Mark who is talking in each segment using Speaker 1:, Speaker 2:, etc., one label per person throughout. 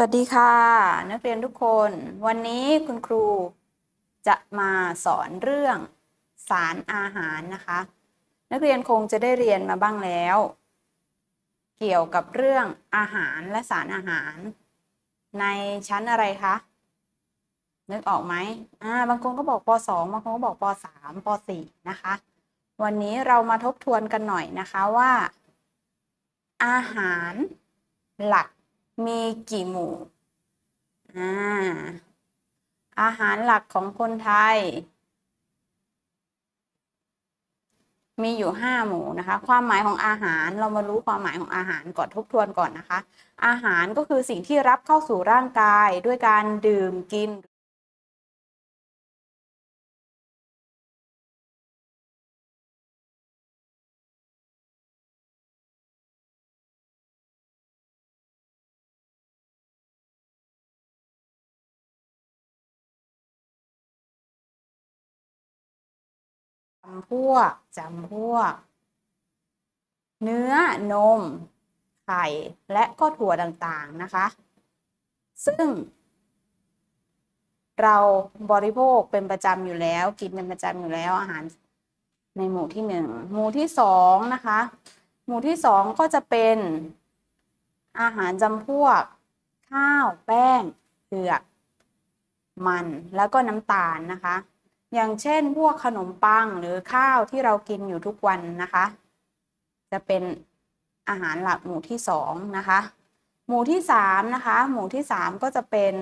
Speaker 1: สวัสดีค่ะ นักเรียนทุกคน วันนี้คุณครูจะมาสอนเรื่องสารอาหารนะคะ นักเรียนคงจะได้เรียนมาบ้างแล้ว เกี่ยวกับเรื่องอาหารและสารอาหาร ในชั้นอะไรคะนึกออกไหมอ่าบางคนก็บอกป .2 บางคนก็บอกป .3 ป .4 นะคะ วันนี้เรามาทบทวนกันหน่อยนะคะว่า อาหารหลัก มีกี่หมู่อ่าอาหารหลักของคนไทย มีอยู่ห้าหมู่นะคะ ความหมายของอาหารเรามารู้ความหมายของอาหารก่อนทบทวนก่อนนะคะ อาหารก็คือสิ่งที่รับเข้าสู่ร่างกายด้วยการดื่มกินำพวกจำพวก เนื้อนม ไข่ และก็ถั่วต่างๆนะคะ ซึ่ง เราบริโภคเป็นประจำอยู่แล้ว กินเป็นประจำอยู่แล้วอาหารในหมู่ที่หนึ่งหมู่ที่สองนะคะ หมู่ที่สองก็จะเป็นอาหารจำพวก ข้าว แป้งเผือก มันแล้วก็น้ำตาลนะคะ อย่างเช่นพวกขนมปังหรือข้าวที่เรากินอยู่ทุกวันนะคะ จะเป็นอาหารหลักหมู่ที่สองนะคะ หมู่ที่สามนะคะ หมู่ที่สามก็จะเป็น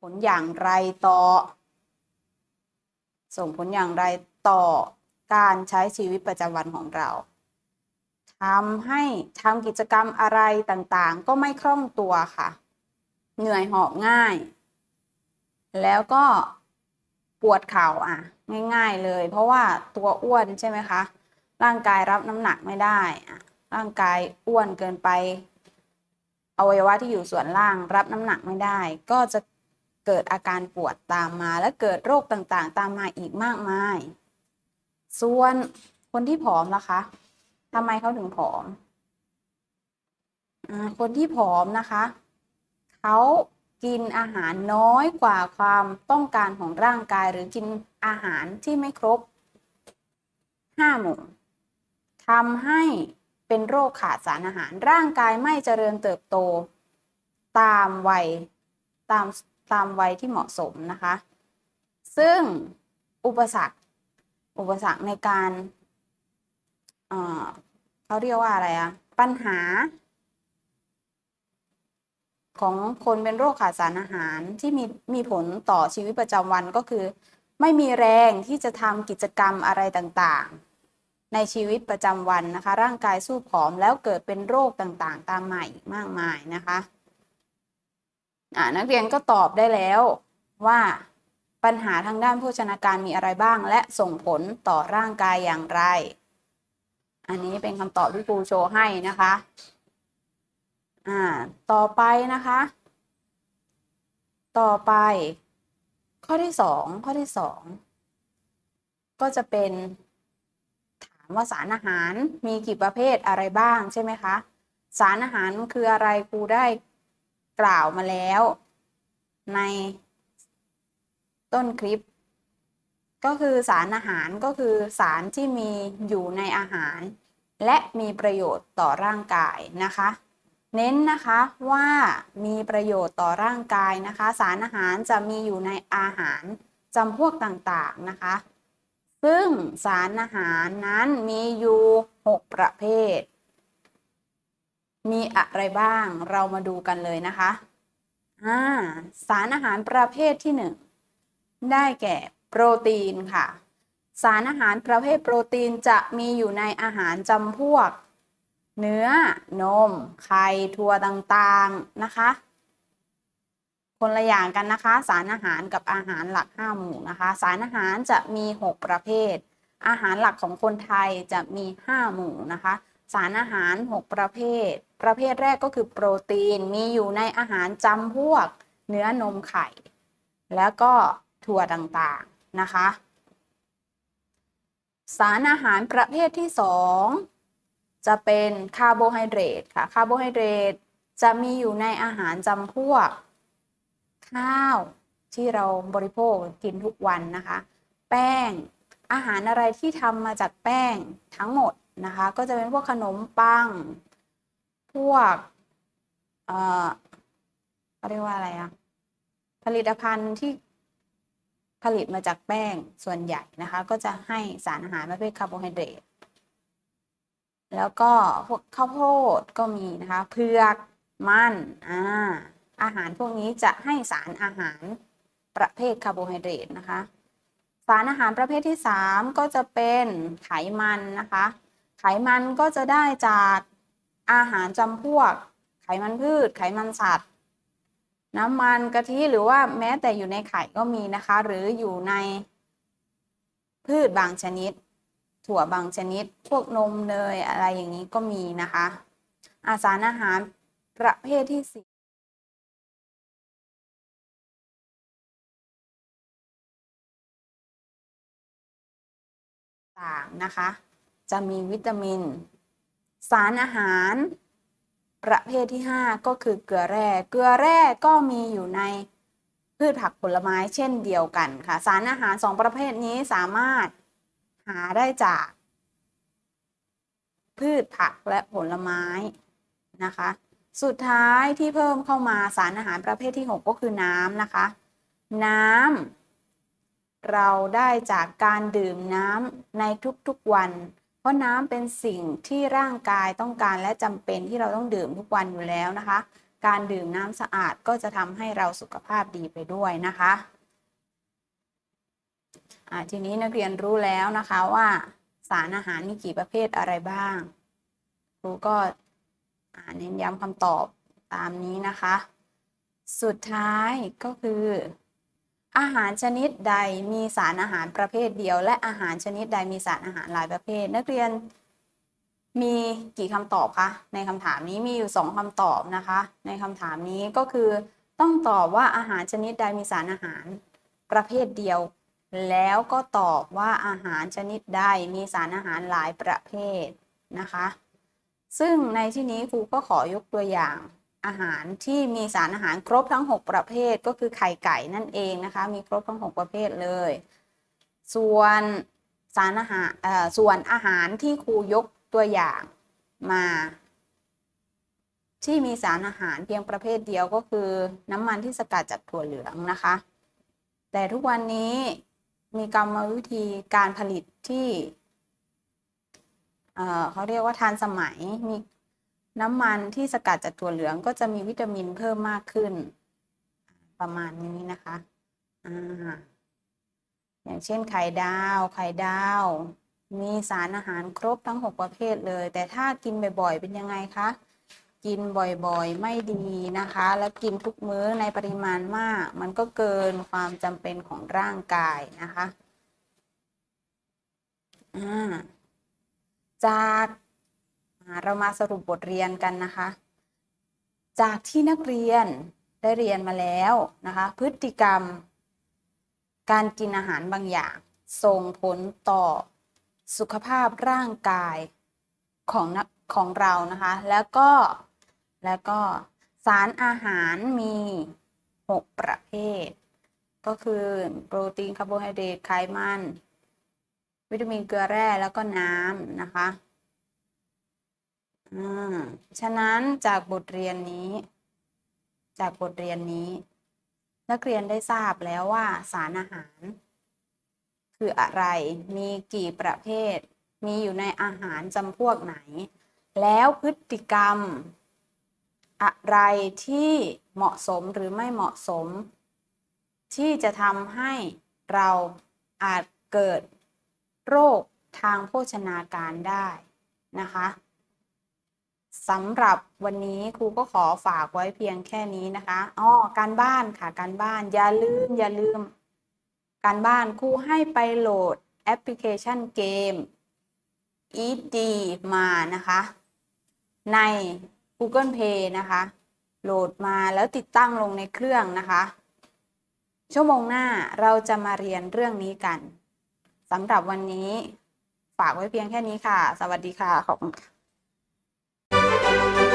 Speaker 1: ผลอย่างไรต่อ ส่งผลอย่างไรต่อการใช้ชีวิตประจำวันของเราทำให้ทำกิจกรรมอะไรต่างๆ ก็ไม่คล่องตัวค่ะ เหนื่อยหอบง่าย แล้วก็ปวดเข่าอะ ง่ายๆเลย เพราะว่าตัวอ้วนใช่ไหมคะ ร่างกายรับน้ำหนักไม่ได้อะร่างกายอ้วนเกินไปอวัยวะที่อยู่ส่วนล่างรับน้ำหนักไม่ได้ ก็จะ เกิดอาการปวดตามมาและเกิดโรคต่างๆ ตามมาอีกมากมาย ส่วนคนที่ผอมล่ะคะทำไมเขาถึงผอมอคนที่ผอมนะคะเขากินอาหารน้อยกว่าความต้องการของร่างกายหรือกินอาหารที่ไม่ครบห้าหมู่ทำให้เป็นโรคขาดสารอาหารร่างกายไม่เจริญเติบโต ตามวัยตาม ตามวัยที่เหมาะสมนะคะ ซึ่งอุปสรรคอุปสรรคในการเอ่อเขาเรียกว่าอะไรอะปัญหา ของคนเป็นโรคขาดสารอาหารที่มีมีผลต่อชีวิตประจำวันก็คือ ไม่มีแรงที่จะทำกิจกรรมอะไรต่างๆ ในชีวิตประจำวันนะคะ ร่างกายสู้ผอมแล้วเกิดเป็นโรคต่างๆ ตามมาอีกมากมายนะคะ อ่านักเรียนก็ตอบได้แล้วว่าปัญหาทางด้านโภชนาการมีอะไรบ้าง และส่งผลต่อร่างกายอย่างไร อันนี้เป็นคำตอบที่ครูโชว์ให้นะคะ อ่า ต่อไปนะคะ ต่อไป ข้อที่สองข้อที่สองก็จะเป็นถามว่าสารอาหารมีกี่ประเภทอะไรบ้างใช่ไหมคะ สารอาหารคืออะไรครูได้ กล่าวมาแล้ว ในต้นคลิป ก็คือสารอาหารก็คือสารที่มีอยู่ในอาหาร และมีประโยชน์ต่อร่างกายนะคะ เน้นนะคะว่ามีประโยชน์ต่อร่างกายนะคะ สารอาหารจะมีอยู่ในอาหารจำพวกต่างๆนะคะ ซึ่งสารอาหารนั้นมีอยู่ 6 ประเภท มีอะไรบ้างเรามาดูกันเลยนะคะอ่าสารอาหารประเภทที่ 1 ได้แก่โปรตีนค่ะ สารอาหารประเภทโปรตีนจะมีอยู่ในอาหารจำพวก เนื้อ นม ไข่ ถั่วต่างๆนะคะ คนละอย่างกันนะคะ สารอาหารกับอาหารหลัก 5 หมู่นะคะ สารอาหารจะมี 6 ประเภท อาหารหลักของคนไทยจะมี 5 หมู่นะคะ สารอาหาร 6 ประเภท ประเภทแรกก็คือโปรตีนมีอยู่ในอาหารจำพวกเนื้อนมไข่ แล้วก็ถั่วต่างๆนะคะ สารอาหารประเภทที่ 2 จะเป็นคาร์โบไฮเดรตค่ะคาร์โบไฮเดรตจะมีอยู่ในอาหารจำพวก ข้าวที่เราบริโภคกินทุกวันนะคะ แป้งอาหารอะไรที่ทำมาจากแป้งทั้งหมด นะคะ ก็จะเป็นพวกขนมปัง พวก เอ่อเขาเรียกว่าอะไรอะผลิตภัณฑ์ที่ผลิตมาจากแป้งส่วนใหญ่นะคะ ก็จะให้สารอาหารประเภทคาร์โบไฮเดรตแล้วก็พวกข้าวโพดก็มีนะคะเผือกมันอ่าอาหารพวกนี้จะให้สารอาหารประเภทคาร์โบไฮเดรตนะคะ สารอาหารประเภทที่ 3 ก็จะเป็นไขมันนะคะ ไขมันก็จะได้จากอาหารจำพวก ไขมันพืช ไขมันสัตว์ น้ำมันกะทิหรือว่าแม้แต่อยู่ในไข่ก็มีนะคะ หรืออยู่ในพืชบางชนิด ถั่วบางชนิด พวกนมเนยอะไรอย่างนี้ก็มีนะคะ อาสารอาหารประเภทที่สี่ต่างนะคะ จะมีวิตามิน สารอาหาร ประเภทที่ 5 ก็คือเกลือแร่ เกลือแร่ก็มีอยู่ในพืชผักผลไม้เช่นเดียวกันค่ะ สารอาหารสองประเภทนี้สามารถหาได้จาก พืชผักและผลไม้นะคะ สุดท้ายที่เพิ่มเข้ามาสารอาหารประเภทที่ 6 ก็คือน้ำนะคะ น้ำเราได้จากการดื่มน้ำในทุกๆวัน เพราะน้ำเป็นสิ่งที่ร่างกายต้องการและจำเป็นที่เราต้องดื่มทุกวันอยู่แล้วนะคะ การดื่มน้ำสะอาดก็จะทำให้เราสุขภาพดีไปด้วยนะคะทีนี้นักเรียนรู้แล้วนะคะว่าสารอาหารมีกี่ประเภทอะไรบ้างครูก็เน้นย้ำคำตอบตามนี้นะคะ สุดท้ายก็คือ อาหารชนิดใดมีสารอาหารประเภทเดียว และอาหารชนิดใดมีสารอาหารหลายประเภท นักเรียนมีกี่คำตอบคะในคำถามนี้มีอยู่สองคำตอบนะคะ ในคำถามนี้ก็คือต้องตอบว่าอาหารชนิดใดมีสารอาหารประเภทเดียว แล้วก็ตอบว่าอาหารชนิดใดมีสารอาหารหลายประเภทนะคะ ซึ่งในที่นี้ครูก็ขอยกตัวอย่าง อาหารที่มีสารอาหารครบทั้ง 6 ประเภทก็คือไข่ไก่นั่นเองนะคะ มีครบทั้ง 6 ประเภทเลย ส่วนสารอาหารส่วนอาหารที่ครูยกตัวอย่างมา ที่มีสารอาหารเพียงประเภทเดียวก็คือ น้ำมันที่สกัดจากถั่วเหลืองนะคะ แต่ทุกวันนี้มีกรรมวิธีการผลิตที่เเขาเรียกว่าทันสมัยมี น้ำมันที่สกัดจากถั่วเหลืองก็จะมีวิตามินเพิ่มมากขึ้น ประมาณนี้นะคะอ่าอย่างเช่นไข่ดาว ไข่ดาว มีสารอาหารครบทั้ง 6 ประเภทเลย แต่ถ้ากินบ่อยๆ เป็นยังไงคะ กินบ่อยๆ ไม่ดีนะคะ แล้วกินทุกมื้อในปริมาณมาก มันก็เกินความจำเป็นของร่างกายนะคะ จาก เรามาสรุปบทเรียนกันนะคะ จากที่นักเรียนได้เรียนมาแล้วนะคะ พฤติกรรม การกินอาหารบางอย่าง ส่งผลต่อสุขภาพร่างกายของนักของเรานะคะ แล้วก็แล้วก็สารอาหารมี 6 ประเภท ก็คือโปรตีนคาร์โบไฮเดรตไขมัน วิตามินเกลือแร่แล้วก็น้ำนะคะ ฉะนั้นจากบทเรียนนี้ จากบทเรียนนี้ นักเรียนได้ทราบแล้วว่าสารอาหาร คืออะไร มีกี่ประเภท มีอยู่ในอาหารจำพวกไหน แล้วพฤติกรรม อะไรที่เหมาะสมหรือไม่เหมาะสม ที่จะทำให้เราอาจเกิดโรคทางโภชนาการได้นะคะ สำหรับวันนี้ครูก็ขอฝากไว้เพียงแค่นี้นะคะอ๋อการบ้านค่ะการบ้านอย่าลืมอย่าลืม การบ้านครูให้ไปโหลดแอปพลิเคชันเกม e a d มานะคะ ใน Google Play นะคะ โหลดมาแล้วติดตั้งลงในเครื่องนะคะ ชั่วโมงหน้าเราจะมาเรียนเรื่องนี้กันสำหรับวันนี้ ฝากไว้เพียงแค่นี้ค่ะ สวัสดีค่ะ ขอบคุณค่ะ thank you